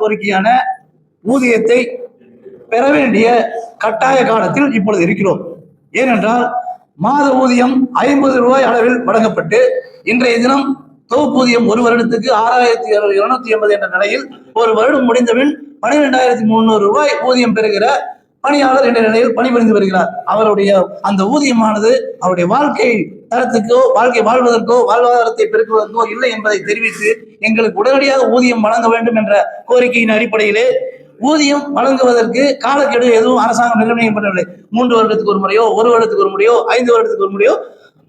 கோரிக்கையான ஊதியத்தை பெற வேண்டிய கட்டாய காலத்தில் இப்பொழுது இருக்கிறோம். ஏனென்றால் மாத ஊதியம் ஐம்பது ரூபாய் அளவில் வழங்கப்பட்டு இன்றைய தினம் தொகுப்பூதியம் ஒரு வருடத்துக்கு ஆறாயிரத்தி இருநூத்தி எண்பது என்ற நிலையில் ஒரு வருடம் முடிந்தபின் பனிரெண்டாயிரத்தி முந்நூறு ரூபாய் ஊதியம் பெறுகிற பணியாளர் என்ற நிலையில் பணிபுரிந்து வருகிறார். அவருடைய அந்த ஊதியமானது அவருடைய வாழ்க்கை தரத்துக்கோ வாழ்க்கை வாழ்வதற்கோ வாழ்வாதாரத்தை பெருக்குவதற்கோ இல்லை என்பதை தெரிவித்து எங்களுக்கு உடனடியாக ஊதியம் வழங்க வேண்டும் என்ற கோரிக்கையின் அடிப்படையிலே ஊதியம் வழங்குவதற்கு காலக்கெடு எதுவும் அரசாங்கம் நிர்ணயிக்கப்படவில்லை. மூன்று வருடத்துக்கு ஒரு முறையோ ஒரு வருடத்துக்கு ஒரு முறையோ ஐந்து வருடத்துக்கு ஒரு முறையோ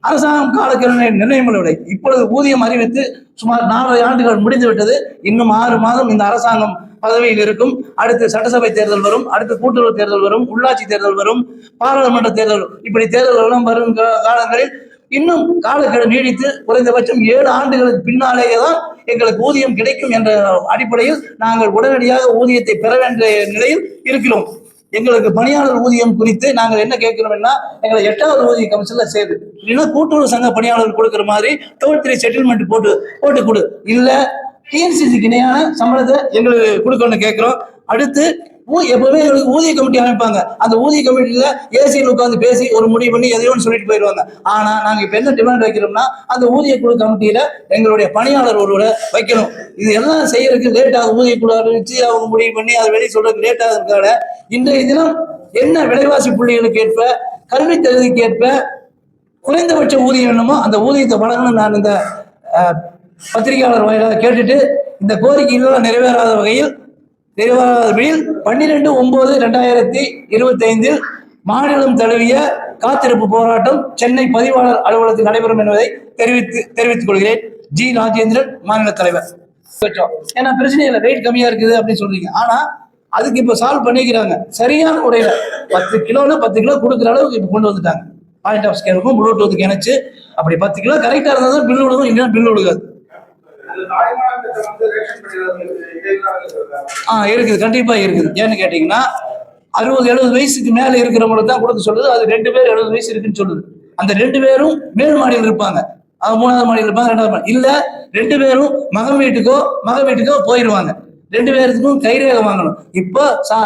அரசாங்கம் காலக்கெடு நிர்ணயம் பண்ணவில்லை இப்பொழுது ஊதியம் அறிவித்து சுமார் நாலரை ஆண்டுகள் முடிந்துவிட்டது இன்னும் ஆறு மாதம் இந்த அரசாங்கம் பதவியில் இருக்கும். அடுத்து சட்டசபை தேர்தல் வரும். அடுத்து கூட்டுறவு தேர்தல் வரும். உள்ளாட்சி தேர்தல் வரும். பாராளுமன்ற தேர்தல் இப்படி தேர்தல் வரும் காலங்களில் இன்னும் காலக்கெடு நீடித்து குறைந்தபட்சம் ஏழு ஆண்டுகளுக்கு பின்னாலேயே தான் எங்களுக்கு ஊதியம் கிடைக்கும் என்ற அடிப்படையில் நாங்கள் உடனடியாக ஊதியத்தை பெற வேண்டிய நிலையில் இருக்கிறோம். எங்களுக்கு பணியாளர் ஊதியம் குறித்து நாங்கள் என்ன கேட்கிறோம்னா எங்களை எட்டாவது ஊதிய கமிஷன்ல சேரு. இல்லைன்னா கூட்டுறவு சங்க பணியாளர் கொடுக்குற மாதிரி டோல் த்ரீ செட்டில்மெண்ட் போட்டு போட்டு கொடு. இல்லை டிஎன்சிசிக்கு இணையான சம்பளத்தை எங்களுக்கு கொடுக்கணும்னு கேட்குறோம். அடுத்து எப்பவுமே எங்களுக்கு ஊதிய கமிட்டி அமைப்பாங்க. அந்த ஊதிய கமிட்டியில ஏசியில் உட்காந்து பேசி ஒரு முடிவு பண்ணி எதையோ சொல்லிட்டு போயிடுவாங்க. ஆனா நாங்க இப்ப என்ன டிமாண்ட் வைக்கிறோம்னா அந்த ஊதிய குழு கமிட்டியில எங்களுடைய பணியாளர் ஒருவரை வைக்கணும். இது எல்லாம் செய்யறதுக்கு லேட் ஆகும். ஊதிய குழு அறிவிச்சு அவங்க முடிவு பண்ணி அதை வெளியே சொல்றதுக்கு லேட் ஆகிறதுக்காக இன்றைய தினம் என்ன விலைவாசி புள்ளிகளுக்கு ஏற்ப கல்வி தகுதிக்கு ஏற்ப குறைந்தபட்ச ஊதியம் என்னமோ அந்த ஊதியத்தை வழங்கணும் நான் இந்த பத்திரிகையாளர் வாயிலாக கேட்டுட்டு இந்த கோரிக்கைகள் நிறைவேறாத வகையில் நிறைவேறாத பன்னிரெண்டு ஒன்பது ரெண்டாயிரத்தி இருபத்தி ஐந்தில் மாநிலம் தழுவிய காத்திருப்பு போராட்டம் சென்னை பதிவாளர் அலுவலகத்தில் நடைபெறும் என்பதை தெரிவித்து தெரிவித்துக் கொள்கிறேன். ஜி. ராஜேந்திரன் மாநில தலைவர். ஏன்னா பிரச்சனை இல்லை ரேட் கம்மியா இருக்குது அப்படின்னு சொல்றீங்க. ஆனா அதுக்கு இப்போ சால்வ் பண்ணிக்கிறாங்க. சரியான முறையில பத்து கிலோல பத்து கிலோ கொடுக்குற அளவுக்கு இப்போ கொண்டு வந்துட்டாங்க. பாயிண்ட் ஆஃப் ஸ்கேலுக்கும் ப்ளூடூத்துக்கு இணைச்சு அப்படி பத்து கிலோ கரெக்டா இருந்தாலும் பில் விடுவோம் இல்லைன்னா பில் விடுகாது ஆ இருக்குது. கண்டிப்பா இருக்குது. ஏன்னு கேட்டீங்கன்னா அறுபது எழுபது வயசுக்கு மேல இருக்கிறவங்களுக்கு தான் கொடுக்க சொல்லுது. அது ரெண்டு பேர் எழுபது வயசு இருக்குன்னு சொல்லுது. அந்த ரெண்டு பேரும் மேல் மாடியில் இருப்பாங்க. அவங்க மூணாவது மாடியில் இருப்பாங்க ரெண்டாவது மாடி இல்ல ரெண்டு பேரும் மகன் வீட்டுக்கோ மக வீட்டுக்கோ போயிடுவாங்க ரெண்டு பேருக்கும் கைரேகை வாங்கணும். இப்போ சா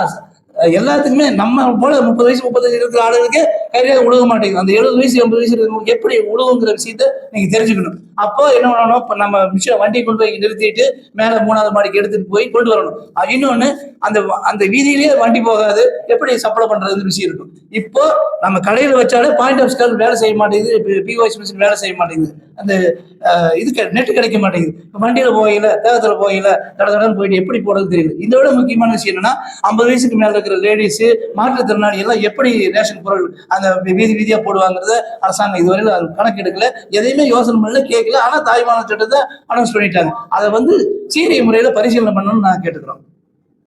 எல்லாத்துக்குமே நம்ம போல முப்பது வயசு முப்பத்தஞ்சு இருக்கிற ஆளுகளுக்கு கைரேகை உழுக மாட்டேங்குது. அந்த எழுபது வயசு எண்பது வயசு இருக்கிறவங்க எப்படி உழுவுங்கிற விஷயத்த நீங்க தெரிஞ்சுக்கணும். அப்போ என்ன பண்ணணும்? இப்போ நம்ம விஷயம் வண்டி கொண்டு போய் நிறுத்திட்டு மேலே மூணாவது மாடிக்கு எடுத்துட்டு போய் கொண்டு வரணும். இன்னொன்னு அந்த அந்த வீதியிலேயே வண்டி போகாது. எப்படி சப்ளை பண்றதுன்னு விஷயம் இருக்கும். இப்போ நம்ம கடையில் வச்சாலே பாயிண்ட் ஆஃப் ஸ்கேல் வேலை செய்ய மாட்டேங்குது. பிஓஎஸ் மிஷின் வேலை செய்ய மாட்டேங்குது. அந்த இது நெட் கிடைக்க மாட்டேங்குது. இப்ப வண்டியில போகையில தேகத்துல போகையில தட தடன்னு போயிட்டு எப்படி போறது தெரியல. இதை விட முக்கியமான விஷயம் என்னன்னா ஐம்பது வயசுக்கு மேலே இருக்கிற லேடிஸு மாற்றுத்திறனாளி எல்லாம் எப்படி ரேஷன் பொருள் அந்த வீதி வீதியா போடுவாங்கிறத அரசாங்கம் இதுவரையில் அது கணக்கு எடுக்கல. எதையுமே யோசனை பண்ணல கேட்கல. ஆனால் தாய்மான சட்டத்தை அனௌன்ஸ் பண்ணிட்டாங்க. அதை வந்து சீரிய முறையில் பரிசீலனை பண்ணணும்னு நான் கேட்டுக்கிறோம்.